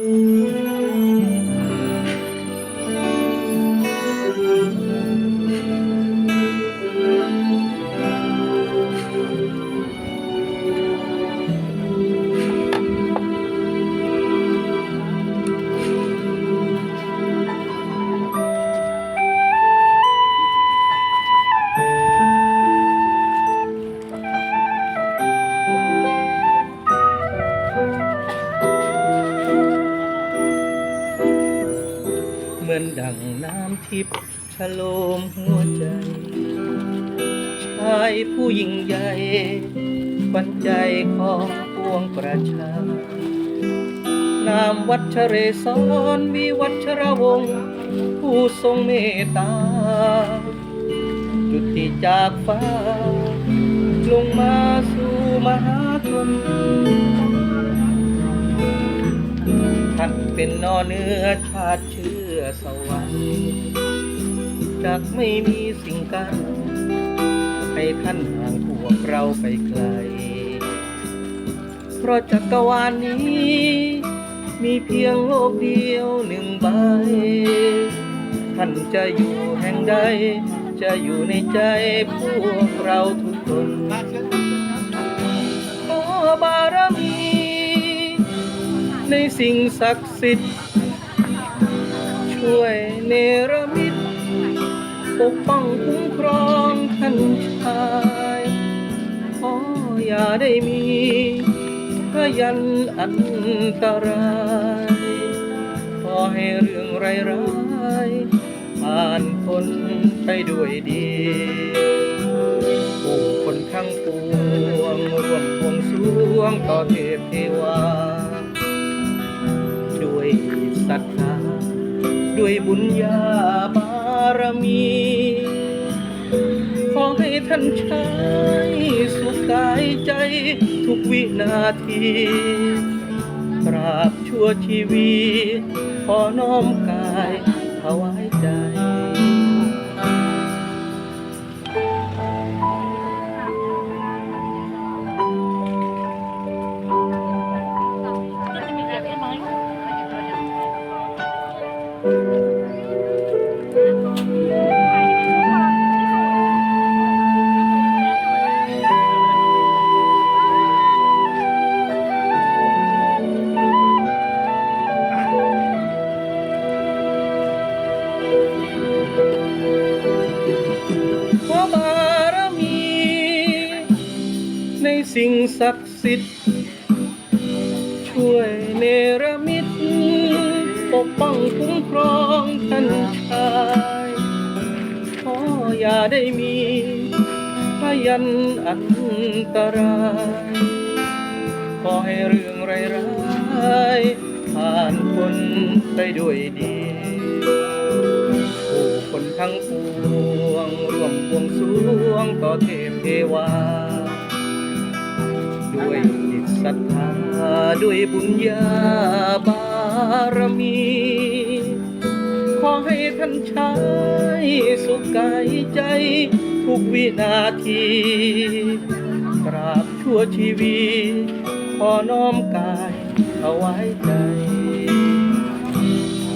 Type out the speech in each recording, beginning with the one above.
เดังน้ำทิพย์ชโลมหัวใจ ชายผู้ยิ่งใหญ่ขวัญใจของปวงประชานามวัชเรศรวิวัชรวงศ์ผู้ทรงเมตตา จุติจากฟ้า ลงมาสู่มหาชน ท่านเป็นนอเนื้อชาติเชื้อสวรรค์จากไม่มีสิ่งกันให้ท่านห่างพวกเราไปไกล เพราะจักรวาลนี้ มีเพียงโลกเดียวหนึ่งใบ ท่านจะอยู่แห่งใด จะอยู่ในใจพวกเราทุกคนขอบารมี ในสิ่งศักดิ์สิทธิ์ ช่วยเนรมิตปกป้องคุ้มครองท่านชายขออย่าได้มีพยันอันตรายขอให้เรื่องร้ายๆผ่านพ้นไปด้วยดีผู้คนทั้งปวงร่วมบวงสวงต่อเทพเทวา ศรัทธาด้วยบุญญาบารมี ขอให้ท่านใช้สุขกายใจทุกวินาทีตราบชั่วชีวิต ขอน้อมกายถวายใจ ในสิ่งศักดิ์สิทธิ์ ช่วยเนรมิตปกป้องคุ้มครองท่านชายขออย่าได้มีพยันอันตรายขอให้เรื่องร้ายๆผ่านพ้นไปด้วยดีผู้คนทั้งปวงร่วมบวงสรวงต่อเทพเทวา ด้วยจิตศรัทธาด้วยบุญญาบารมี ขอให้ท่านใช้สุขกายใจทุกวินาทีตราบชั่วชีวิตขอน้อมกายเอาไว้ใจ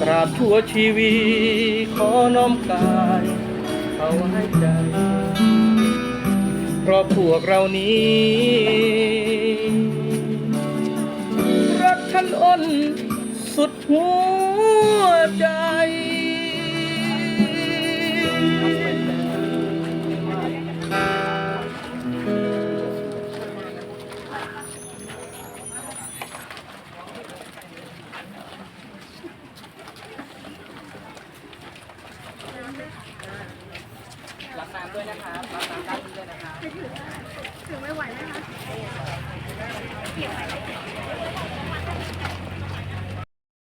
ตราบชั่วชีวิตขอน้อมกายเอาไว้ใจเพราะพวกเรานี้ ด้วยนะครับรับน้ำด้านนี้ด้วยนะครับถึงไม่ไหวไหมคะ